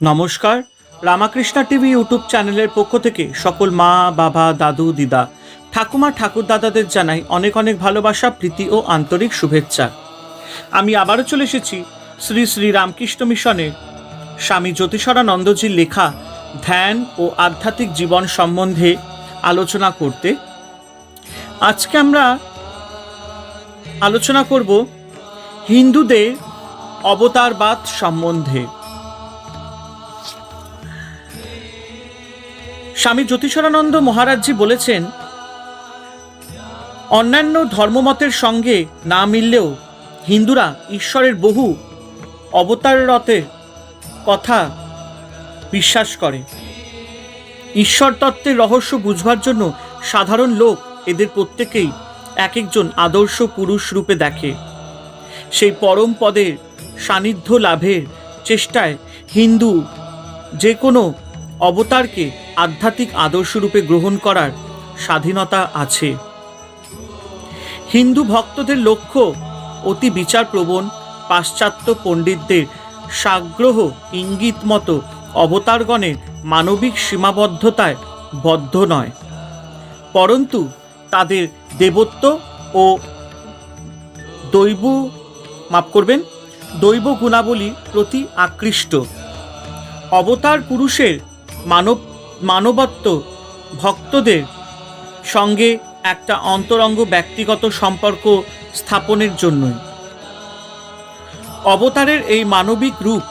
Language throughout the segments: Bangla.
নমস্কার। রামাকৃষ্ণা টিভি ইউটিউব চ্যানেলের পক্ষ থেকে সকল মা, বাবা, দাদু, দিদা, ঠাকুমা ঠাকুর দাদাদের জানাই অনেক অনেক ভালোবাসা, প্রীতি ও আন্তরিক শুভেচ্ছা। আমি আবারও চলে এসেছি শ্রী শ্রী রামকৃষ্ণ মিশনের স্বামী জ্যোতিষরানন্দজির লেখা ধ্যান ও আধ্যাত্মিক জীবন সম্বন্ধে আলোচনা করতে। আজকে আমরা আলোচনা করব হিন্দুদের অবতারবাদ সম্বন্ধে। স্বামী জ্যোতিষরানন্দ মহারাজজি বলেছেন, অন্যান্য ধর্মমতের সঙ্গে না মিললেও হিন্দুরা ঈশ্বরের বহু অবতাররতের কথা বিশ্বাস করে। ঈশ্বর তত্ত্বের রহস্য বুঝবার জন্য সাধারণ লোক এদের প্রত্যেকেই এক একজন আদর্শ পুরুষ রূপে দেখে। সেই পরম পদের সান্নিধ্য লাভের চেষ্টায় হিন্দু যে কোনো অবতারকে আধ্যাত্মিক আদর্শরূপে গ্রহণ করার স্বাধীনতা আছে। হিন্দু ভক্তদের লক্ষ্য অতি বিচারপ্রবণ পাশ্চাত্য পণ্ডিতদের সাগ্রহ ইঙ্গিত মতো অবতারগণের মানবিক সীমাবদ্ধতায় বদ্ধ নয়। পরন্তু তাদের দেবত্ব ও দৈব মাপ করবেন, দৈব গুণাবলী প্রতি আকৃষ্ট। অবতার পুরুষের মানব, মানবত্ব ভক্তদের সঙ্গে একটা অন্তরঙ্গ ব্যক্তিগত সম্পর্ক স্থাপনের জন্যই। অবতারের এই মানবিক রূপ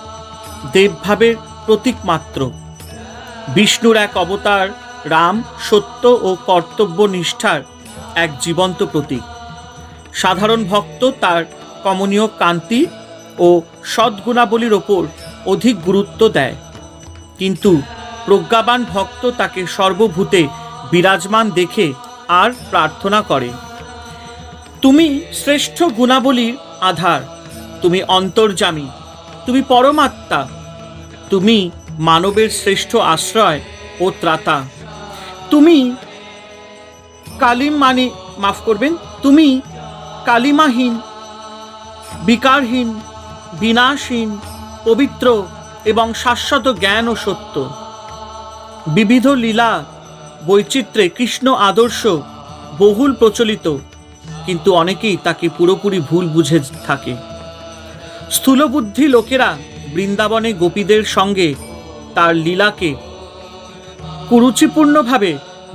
দেবভাবের প্রতীক মাত্র। বিষ্ণুর এক অবতার রাম সত্য ও কর্তব্য নিষ্ঠার এক জীবন্ত প্রতীক। সাধারণ ভক্ত তার কমনীয় কান্তি ও সদ্গুণাবলীর ওপর অধিক গুরুত্ব দেয়। কিন্তু প্রজ্ঞাবান ভক্ত তাকে সর্বভূতে বিরাজমান দেখে আর প্রার্থনা করে। তুমি শ্রেষ্ঠ গুণাবলীর আধার, তুমি অন্তর্জামী তুমি পরমাত্মা, তুমি মানবের শ্রেষ্ঠ আশ্রয় ও ত্রাতা। তুমি কালিম মানে মাফ করবেন, তুমি কালিমাহীন, বিকারহীন, বিনাশহীন, পবিত্র এবং শাশ্বত জ্ঞান ও সত্য। বিবিধ লীলা, বৈচিত্র্যে কৃষ্ণ আদর্শ বহুল প্রচলিত, কিন্তু অনেকেই তাকে পুরোপুরি ভুল বুঝে থাকে। স্থূলবুদ্ধি লোকেরা বৃন্দাবনে গোপীদের সঙ্গে তার লীলাকে কুরুচিপূর্ণভাবে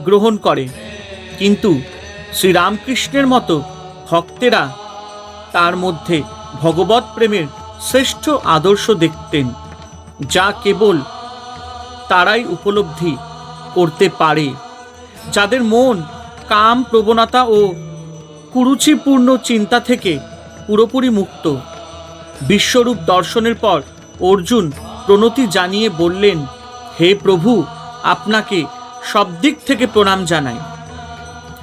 গ্রহণ করে, কিন্তু শ্রীরামকৃষ্ণের মতো ভক্তেরা তার মধ্যে ভগবত প্রেমের শ্রেষ্ঠ আদর্শ দেখতেন, যা কেবল তারাই উপলব্ধি করতে পারে। যাদের মন কাম প্রবণতা ও কুরুচিপূর্ণ চিন্তা থেকে পুরোপুরি মুক্ত। বিশ্বরূপ দর্শনের পর অর্জুন প্রণতি জানিয়ে বললেন, হে প্রভু, আপনাকে সব দিক থেকে প্রণাম জানাই।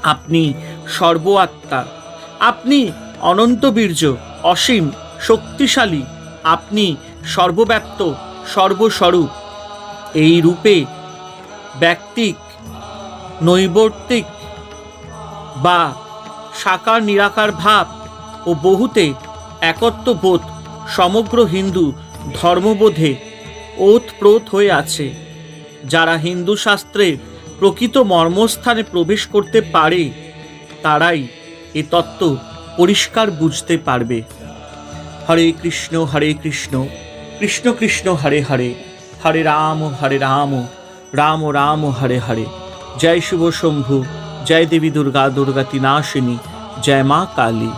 আপনি সর্ব আত্মা আপনি অনন্ত বীর্য, অসীম শক্তিশালী, আপনি সর্বব্যাপ্ত, সর্বস্বরূপ। এই রূপে ব্যক্তিক, নৈবর্তিক বা সাকার নিরাকার ভাব ও বহুতে একত্ববোধ সমগ্র হিন্দু ধর্মবোধে ওতপ্রোত হয়ে আছে, যারা হিন্দু শাস্ত্রের প্রকৃত মর্মস্থানে প্রবেশ করতে পারে, তারাই এ তত্ত্ব পরিষ্কার বুঝতে পারবে। হরে কৃষ্ণ হরে কৃষ্ণ কৃষ্ণ কৃষ্ণ, হরে হরে। হরে রাম হরে রাম রাম রাম, হরে হরে। জয় শুভ শম্ভু, জয় দেবী দুর্গা দুর্গা তিনাশিনী, জয় মা কালী।